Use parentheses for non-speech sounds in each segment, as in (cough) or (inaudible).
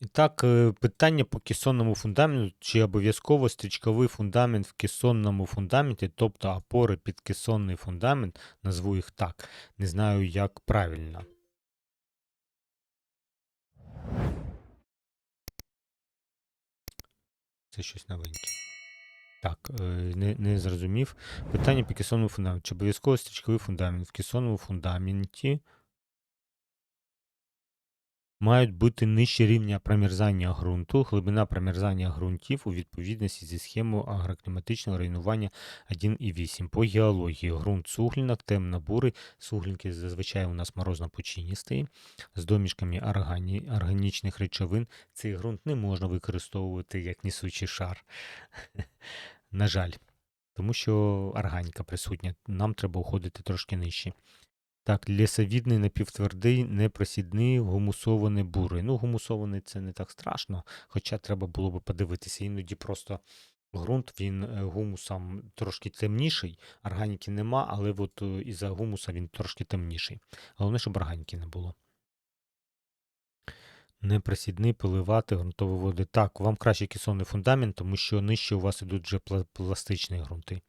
І так, е, питання по кесонному фундаменту. Чи обов'язково стрічковий фундамент в кесонному фундаменті, тобто опори під кесонний фундамент, назву їх так. Не знаю, як правильно. Це щось новеньке. Так, е, не, не зрозумів. Питання по кесонному фундаменту. Чи обов'язково стрічковий фундамент в кесонному фундаменті мають бути нижче рівня промерзання ґрунту, глибина промерзання ґрунтів у відповідності зі схемою агрокліматичного руйнування 1,8. По геології ґрунт суглінок, темно-бурий, суглінки зазвичай у нас морозно-пучиністий, з домішками органі, органічних речовин. Цей ґрунт не можна використовувати як несучий шар. (laughs) На жаль, тому що органіка присутня. Нам треба уходити трошки нижче. Так, лісовідний напівтвердий, непросідний, гумусований бурий. Ну, гумусований це не так страшно, хоча треба було би подивитися. Іноді просто ґрунт, він е, гумусом трошки темніший, органіки нема, але от е, із-за гумуса він трошки темніший. Головне, щоб органіки не було. Непросідний, поливати, ґрунтові води. Так, вам краще кесонний фундамент, тому що нижче у вас ідуть вже пластичні ґрунти.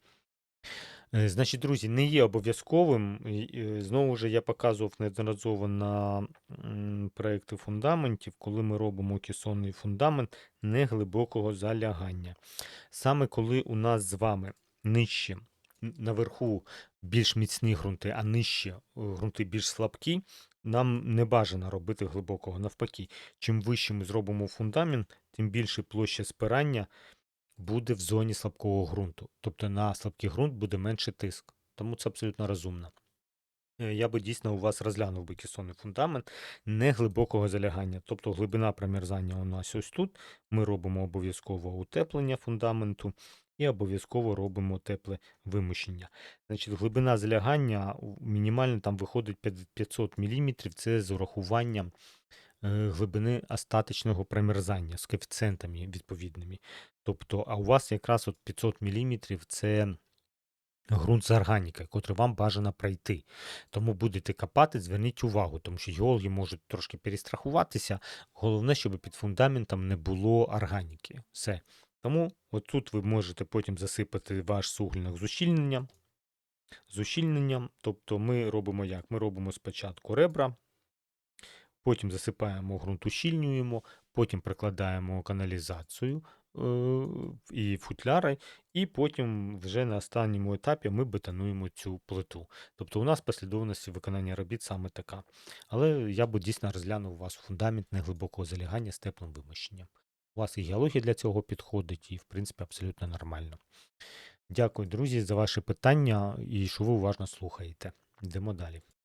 Е, Значить, друзі, не є обов'язковим. е, Знову ж я показував неодноразово на проекти фундаментів, коли ми робимо кесонний фундамент неглибокого залягання. Саме коли у нас з вами нижче, наверху більш міцні ґрунти, а нижче е, ґрунти більш слабкі, нам не бажано робити глибокого. Навпаки, чим вище ми зробимо фундамент, тим більше площа спирання буде в зоні слабкого ґрунту. Тобто на слабкий ґрунт буде менше тиск. Тому це абсолютно розумно. Е, Я би дійсно у вас розглянув би кесонний фундамент неглибокого залягання. Тобто глибина промерзання у нас ось тут. Ми робимо обов'язково утеплення фундаменту і обов'язково робимо тепле вимощення. Значить, глибина залягання мінімально там виходить 500 мм. Це з урахуванням глибини остаточного промерзання з коефіцієнтами відповідними. Тобто, а у вас якраз от 500 мм це ґрунт з органікою, котрий вам бажано пройти. Тому будете копати, зверніть увагу, тому що геологи можуть трошки перестрахуватися. Головне, щоб під фундаментом не було органіки. Все. Тому отут ви можете потім засипати ваш суглінок з ущільненням. З ущільненням, тобто ми робимо як? Ми робимо спочатку ребра, потім засипаємо ґрунт, ущільнюємо, потім прикладаємо каналізацію е, і футляри, і потім вже на останньому етапі ми бетонуємо цю плиту. Тобто у нас послідовність виконання робіт саме така. Але я би дійсно розглянув у вас фундамент неглибокого залягання з теплим вимощенням. У вас і геологія для цього підходить, і, в принципі, абсолютно нормально. Дякую, друзі, за ваші питання і що ви уважно слухаєте. Йдемо далі.